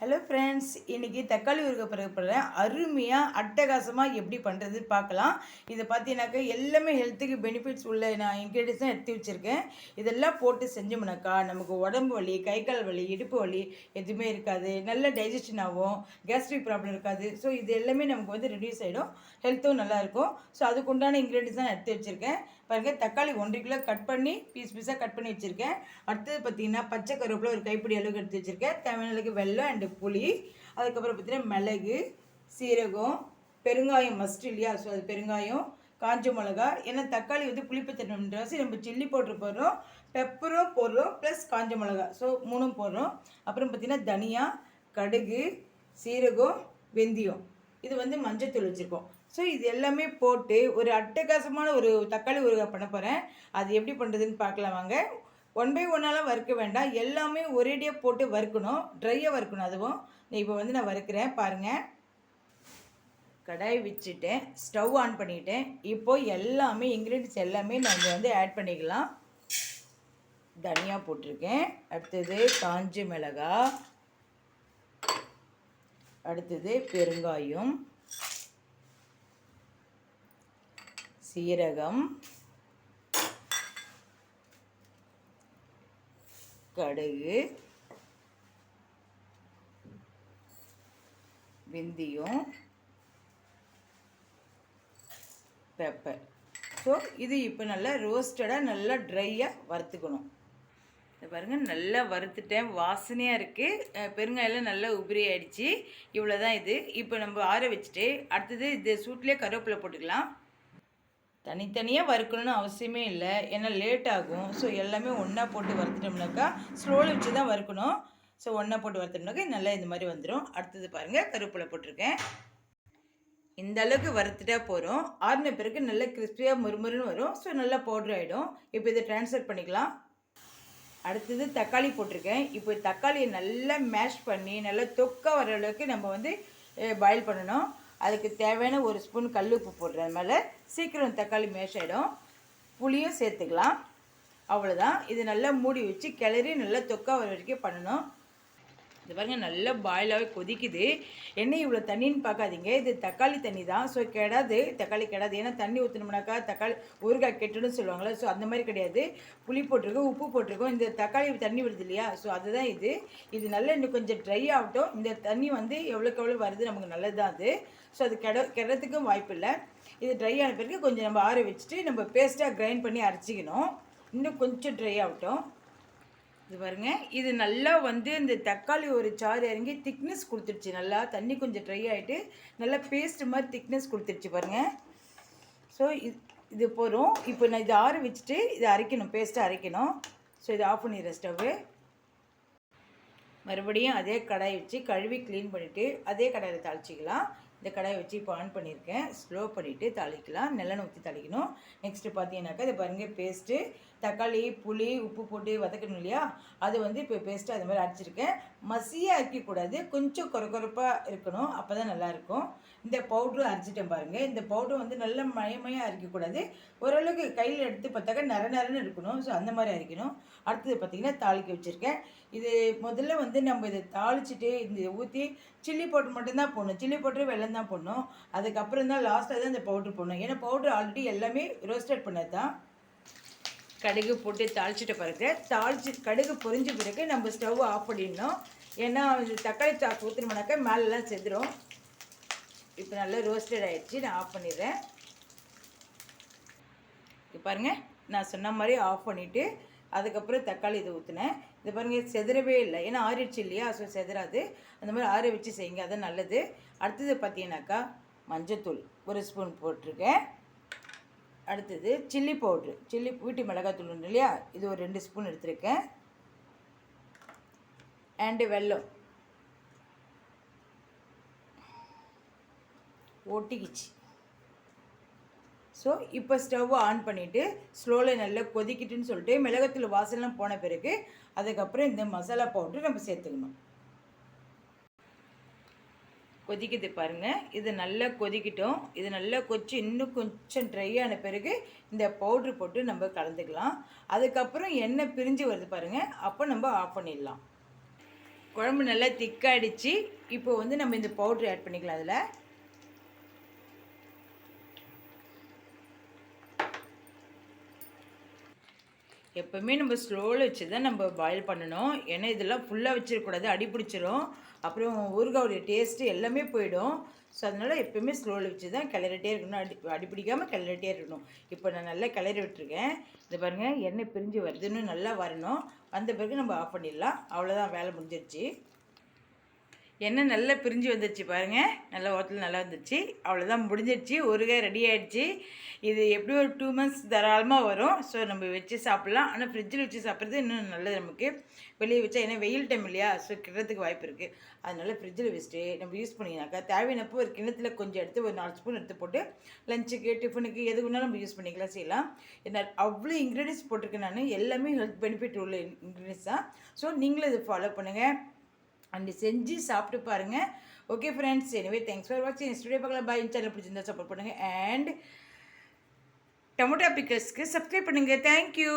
Hello friends இன்றைக்கி தக்காளி ஊறுக பிறகு அருமையாக அட்டகாசமாக எப்படி பண்ணுறதுன்னு பார்க்கலாம். இதை பார்த்தீங்கன்னாக்கா எல்லாமே ஹெல்த்துக்கு பெனிஃபிட்ஸ் உள்ள நான் இன்க்ரீடியன்ஸ் தான் எடுத்து வச்சுருக்கேன். இதெல்லாம் போட்டு செஞ்சோம்னாக்கா நமக்கு உடம்பு வலி கை கால் வலி இடுப்பு வலி எதுவுமே இருக்காது. நல்ல டைஜஷன் ஆகும் கேஸ்ட்ரிக் ப்ராப்ளம் இருக்காது. ஸோ இது எல்லாமே நமக்கு வந்து ரெடியூஸ் ஆகிடும் ஹெல்த்தும் நல்லாயிருக்கும் ஸோ அதுக்கு உண்டான இன்க்ரீடியன்ஸ் தான் எடுத்து வச்சுருக்கேன். பாருங்கள் தக்காளி ஒன்றரை கிலோ கட் பண்ணி பீஸ் பீஸாக கட் பண்ணி வச்சுருக்கேன். அடுத்தது பார்த்தீங்கன்னா பச்சை கருவேப்பில் ஒரு கைப்பிடி அளவுக்கு எடுத்து வச்சுருக்கேன். தமிழ்நாளுக்கு வெள்ளம் அண்டு அண்டு புளி அதுக்கப்புறம் பார்த்தீங்கன்னா மிளகு சீரகம் பெருங்காயம் மஸ்ட் இல்லையா? ஸோ அது பெருங்காயம் காஞ்ச மிளகா ஏன்னா தக்காளி வந்து புளிப்புத்தன்மைன்றவாசி நம்ம சில்லி பவுட்ரு போடுறோம் பெப்பரும் போடுறோம் ப்ளஸ் காஞ்ச மிளகா. ஸோ மூணும் போடுறோம். அப்புறம் பார்த்தீங்கன்னா தனியா கடுகு சீரகம் வெந்தயம். இது வந்து மஞ்சத்தூள் வச்சுருக்கோம். ஸோ இது எல்லாமே போட்டு ஒரு அட்டகாசமான ஒரு தக்காளி ஊறுகாய் பண்ண போகிறேன் அது எப்படி பண்ணுறதுன்னு பார்க்கலாம் வாங்க. ஒன் பை ஒன்னாலாம் வறுக்க வேண்டாம். எல்லாமே ஒரேடியாக போட்டு வறுக்கணும். ட்ரையாக வறுக்கணும் அதுவும். இப்போ வந்து நான் வறுக்கிறேன். பாருங்கள் கடாய் வச்சுட்டேன். ஸ்டவ் ஆன் பண்ணிட்டேன். இப்போது எல்லாமே இன்க்ரீடியன்ஸ் எல்லாமே நம்ம வந்து ஆட் பண்ணிக்கலாம். தனியா போட்டிருக்கேன். அடுத்தது காஞ்சி மிளகா. அடுத்தது பெருங்காயம். சீரகம். கடுகு வெந்தயம் பெப்பர் ஸோ இது இப்போ நல்லா ரோஸ்டடாக நல்லா ட்ரையாக வறுத்துக்கணும். இது பாருங்கள் நல்லா வறுத்துட்டேன். வாசனையாக இருக்குது பெருங்காயெல்லாம் நல்லா உதிரி ஆயிடுச்சு. இவ்வளோ தான் இது. இப்போ நம்ம ஆற வச்சுட்டு அடுத்தது இது சூட்லேயே கருவேப்பிலை போட்டுக்கலாம். தனித்தனியாக வறுக்கணும்னு அவசியமே இல்லை. ஏன்னா லேட் ஆகும். ஸோ எல்லாமே ஒன்றா போட்டு வறுத்துட்டோம்னாக்கா ஸ்லோவில் வச்சு தான் வறுக்கணும். ஸோ ஒன்றா போட்டு வறுத்தோம்னாக்கா நல்லா இந்த மாதிரி வந்துடும் அடுத்தது பாருங்கள் கருவேப்பிலை போட்டிருக்கேன். இந்த அளவுக்கு வறுத்துட்டா போகிறோம் ஆறின பிறகு நல்லா கிறிஸ்பியாக முறுமுறுன்னு வரும். ஸோ நல்லா பவுட்ரு ஆகிடும் இப்போ இதை ட்ரான்ஸ்ஃபர் பண்ணிக்கலாம். அடுத்தது தக்காளி போட்டிருக்கேன். இப்போ தக்காளியை நல்லா மேஷ் பண்ணி நல்லா தொக்க வர அளவுக்கு நம்ம வந்து பாயில் பண்ணணும். அதுக்கு தேவையான ஒரு ஸ்பூன் கல் உப்பு போடுறது மேலே சீக்கிரம் தக்காளி மேஷ் ஆகிடும் புளியும் சேர்த்துக்கலாம். அவ்வளோதான் இது நல்லா மூடி வச்சு கிளறி நல்லா தொக்கா வர வரைக்கும் பண்ணணும். இது பாருங்க நல்லா பாயிலாகவே கொதிக்குது. எண்ணெய் இவ்வளோ தண்ணின்னு பார்க்காதீங்க. இது தக்காளி தண்ணி தான். ஸோ கெடாது. தக்காளி கெடாது. ஏன்னா தண்ணி ஊற்றினோம்னாக்கா தக்காளி ஊறுகாய் கெட்டுன்னு சொல்லுவாங்களே ஸோ அந்த மாதிரி கிடையாது. புளி போட்டிருக்கோம் உப்பு போட்டிருக்கோம். இந்த தக்காளி தண்ணி வருது இல்லையா? ஸோ அதுதான் இது. இது நல்லா இன்னும் கொஞ்சம் ட்ரை ஆகட்டும். இந்த தண்ணி வந்து எவ்வளோக்கு எவ்வளோ வருது நமக்கு நல்லது தான் அது. ஸோ அது கெட கெடுறதுக்கும் வாய்ப்பு இல்லை. இது ட்ரை ஆன பிறகு கொஞ்சம் நம்ம ஆற வச்சுட்டு நம்ம பேஸ்ட்டாக கிரைண்ட் பண்ணி அரைச்சிக்கணும். இன்னும் கொஞ்சம் ட்ரை ஆகட்டும். இது பாருங்க. இது நல்லா வந்து இந்த தக்காளி ஒரு சாறு இறங்கி திக்னஸ் கொடுத்துருச்சு நல்லா தண்ணி கொஞ்சம் ட்ரை ஆகிட்டு நல்லா பேஸ்ட் மாதிரி திக்னஸ் கொடுத்துருச்சு பாருங்கள் ஸோ இது இது போகிறோம் இப்போ நான் இதை ஆற வச்சுட்டு இதை அரைக்கணும். பேஸ்ட்டாக அரைக்கணும். ஸோ இதை ஆஃப் பண்ணிடுறேன் ஸ்டவ்வு மறுபடியும் அதே கடாய் வச்சு கழுவி க்ளீன் பண்ணிவிட்டு அதே கடாயில் தாளிச்சிக்கலாம். இந்த கடாயை வச்சு இப்போ ஆன் பண்ணியிருக்கேன். ஸ்லோ பண்ணிவிட்டு தாளிக்கலாம். நல்லெண்ணெய் ஊற்றி தாளிக்கணும். நெக்ஸ்ட்டு பார்த்தீங்கன்னாக்கா இதை பாருங்கள் பேஸ்ட்டு தக்காளி புளி உப்பு போட்டு வதக்கணும் இல்லையா? அது வந்து இப்போ பேஸ்ட்டு அது மாதிரி அரைச்சிருக்கேன். மசியாக அரைக்கக்கூடாது. கொஞ்சம் குறக்குறப்பாக இருக்கணும். அப்போ தான் நல்லாயிருக்கும். இந்த பவுட்ரு அரைச்சிட்டேன் பாருங்கள் இந்த பவுட்ரு வந்து நல்ல மயமையாக அரைக்கக்கூடாது. ஓரளவுக்கு கையில் எடுத்து பார்த்தாக்கா நர நரன்னு இருக்கணும். ஸோ அந்த மாதிரி அரைக்கணும். அடுத்தது பார்த்திங்கன்னா தாளிக்க வச்சுருக்கேன். இது முதல்ல வந்து நம்ம இதை தாளிச்சிட்டு இந்த ஊற்றி சில்லி பவுட்ரு மட்டும்தான் போடணும். சில்லி பவுட்ரு வெள்ளம் தான் போடணும். அதுக்கப்புறம் தான் லாஸ்ட்டாக தான் இந்த பவுட்ரு போடணும். ஏன்னா பவுட்ரு ஆல்ரெடி எல்லாமே ரோஸ்டட் பண்ணது தான். கடுகு போட்டு தாளிச்சிட்ட பிறகு தாளிச்சு கடுகு பொரிஞ்ச பிறகு நம்ம ஸ்டவ் ஆஃப் பண்ணிடணும். ஏன்னா இது தக்காளி சாக்கு ஊற்றினோம்னாக்கா மேலெலாம் செதுரும். இப்போ நல்லா ரோஸ்டட் ஆகிடுச்சி நான் ஆஃப் பண்ணிடுறேன். இப்போ பாருங்கள் நான் சொன்ன மாதிரி ஆஃப் பண்ணிவிட்டு அதுக்கப்புறம் தக்காளி இதை ஊற்றினேன் இது பாருங்கள் செதறவே இல்லை. ஏன்னா ஆறிடுச்சு இல்லையா? ஸோ செதறாது. அந்த மாதிரி ஆற வச்சு செய்யுங்க. அது நல்லது. அடுத்தது பார்த்தீங்கன்னாக்கா மஞ்சத்தூள் ஒரு ஸ்பூன் போட்டிருக்கேன். அடுத்தது சில்லி பவுட்ரு. சில்லி வீட்டு மிளகாத்தூள் உண்டு இல்லையா? இது ஒரு ரெண்டு ஸ்பூன் எடுத்திருக்கேன். அண்டு வெல்லம். ஒட்டிக்கிச்சு. ஸோ இப்போ ஸ்டவ் ஆன் பண்ணிவிட்டு ஸ்லோவில் நல்லா கொதிக்கிட்டுன்னு சொல்லிட்டு மிளகத்தில் வாசல்லாம் போன பிறகு அதுக்கப்புறம் இந்த மசாலா பவுட்ரு நம்ம சேர்த்துக்கணும். கொதிக்குது பாருங்கள் இது நல்லா கொதிக்கட்டும். இது நல்லா கொச்சி இன்னும் கொஞ்சம் ட்ரை ஆன பிறகு இந்த பவுட்ரு போட்டு நம்ம கலந்துக்கலாம். அதுக்கப்புறம் எண்ணெய் பிரிஞ்சு வருது பாருங்கள் அப்போ நம்ம ஆஃப் பண்ணிடலாம். குழம்பு நல்லா திக்காயிடுச்சு இப்போ வந்து நம்ம இந்த பவுட்ரு ஆட் பண்ணிக்கலாம் அதில். எப்போவுமே நம்ம ஸ்லோவில் வச்சு தான் நம்ம பாயில் பண்ணணும். ஏன்னா இதெல்லாம் ஃபுல்லாக வச்சிடக்கூடாது அடி பிடிச்சிரும். அப்புறம் ஊறுகாவுடைய டேஸ்ட்டு எல்லாமே போயிடும். ஸோ அதனால் எப்போவுமே ஸ்லோவில் வச்சு தான் கிளறிட்டே இருக்கணும். அடி அடி பிடிக்காமல் கிளறிட்டே இருக்கணும். இப்போ நான் நல்லா கிளறி விட்டுருக்கேன். இது பாருங்கள் எண்ணெய் பிரிஞ்சு வருதுன்னு நல்லா வரணும். வந்த பிறகு நம்ம ஆஃப் பண்ணிடலாம். அவ்வளோதான் வேலை முடிஞ்சிருச்சு. எண்ணெய் நல்லா பிரிஞ்சு வந்துருச்சு பாருங்கள் நல்லா ஓரத்தில் நல்லா வந்துருச்சு. அவ்வளோதான் முடிஞ்சிருச்சு. ஊறுகாய் ரெடி ஆகிடுச்சு இது எப்படி ஒரு டூ மந்த்ஸ் தாராளமாக வரும். ஸோ நம்ம வச்சு சாப்பிட்லாம். ஆனால் ஃப்ரிட்ஜில் வச்சு சாப்பிட்றது இன்னும் நல்லது நமக்கு. வெளியே வச்சா ஏன்னா வெயில் டைம் இல்லையா? ஸோ கிடறதுக்கு வாய்ப்பு இருக்குது அதனால் ஃப்ரிட்ஜில் வச்சுட்டு நம்ம யூஸ் பண்ணிங்கனாக்கா தேவையானப்போ ஒரு கிணத்துல கொஞ்சம் எடுத்து ஒரு நாலு ஸ்பூன் எடுத்து போட்டு லஞ்சுக்கு டிஃபனுக்கு எது வேணாலும் நம்ம யூஸ் பண்ணிக்கலாம் செய்யலாம். என்ன அவ்வளோ இன்க்ரீடியன்ஸ் போட்டிருக்கேன் நான். எல்லாமே ஹெல்த் பெனிஃபிட் உள்ள இன்க்ரீடியன்ஸ் தான். ஸோ நீங்களும் இதை ஃபாலோ பண்ணுங்கள் அண்ட் செஞ்சு சாப்பிட்டு பாருங்கள் ஓகே ஃப்ரெண்ட்ஸ் எனவே தேங்க்ஸ் ஃபார் வாட்சிங் ஸ்டுடியோ பார்க்கலாம் பாய் சேனல் பிடிச்சிருந்தா சப்போர்ட் பண்ணுங்கள் அண்ட் டொமேட்டோ பிக்கர்ஸ்க்கு சப்ஸ்கிரைப் பண்ணுங்கள் தேங்க்யூ